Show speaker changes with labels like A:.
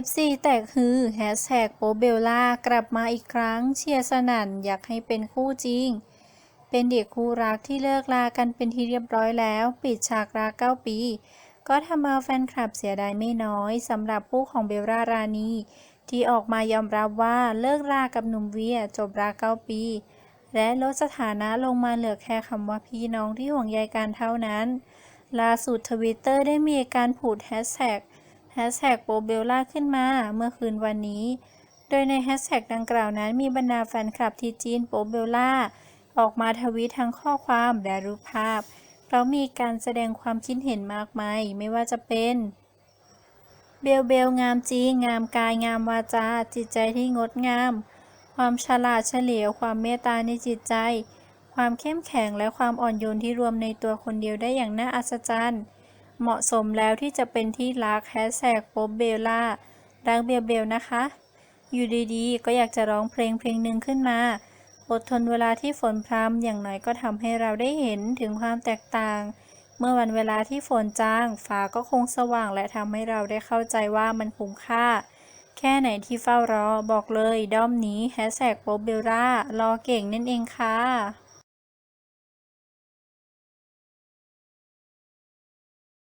A: FC แตกฮือแฮชแท็กโปเบลล่ากลับมาอีกครั้งเชียร์สนั่นอยากให้เป็นคู่จริง เป็นเด็กคู่รักที่เลิกลากันเป็นที่เรียบร้อยแล้ว ปิดฉากรัก9ปี ก็ทำเอาแฟนคลับเสียดายไม่น้อยสำหรับคู่ของเบลล่ารานีที่ออกมายอมรับว่าเลิกรากับหนุ่มเวียจบรัก9ปี และลดสถานะลงมาเหลือแค่คำว่าพี่น้องที่ห่วงใยกันเท่านั้นล่าสุดทวิตเตอร์ได้มีการผูดแฮชแท็ก แฮชแท็กโปเบลล่าขึ้นมาเมื่อคืนวันนี้ โดยในแฮชแท็กดังกล่าวนั้นมีบรรดาแฟนคลับที่จีนโปเบลล่าออกมาทวีตทั้งข้อความและรูปภาพ เพราะมีการแสดงความคิดเห็นมากมายไม่ว่าจะเป็นเบลเบลงามจริงงามกายงามวาจา จิตใจที่งดงาม ความฉลาดเฉลียว ความเมตตาในจิตใจ ความเข้มแข็งและความอ่อนโยนที่รวมในตัวคนเดียวได้อย่างน่าอัศจรรย์ เหมาะสมแล้วที่จะเป็นที่รักแฮชแท็กโป๊บเบลล่ารักเบลเบลนะคะ อยู่ดีๆ ก็อยากจะร้องเพลงเพลงหนึ่งขึ้นมาอดทนเวลาที่ฝนพรำอย่างน้อยก็ทำให้เราได้เห็นถึงความแตกต่าง เมื่อวันเวลาที่ฝนจางฟ้าก็คงสว่างและทำให้เราได้เข้าใจว่ามันคุ้มค่า แค่ไหนที่เฝ้ารอ บอกเลยด้อมนี้แฮชแท็กโป๊บเบลล่ารอเก่งนั่นเองค่ะ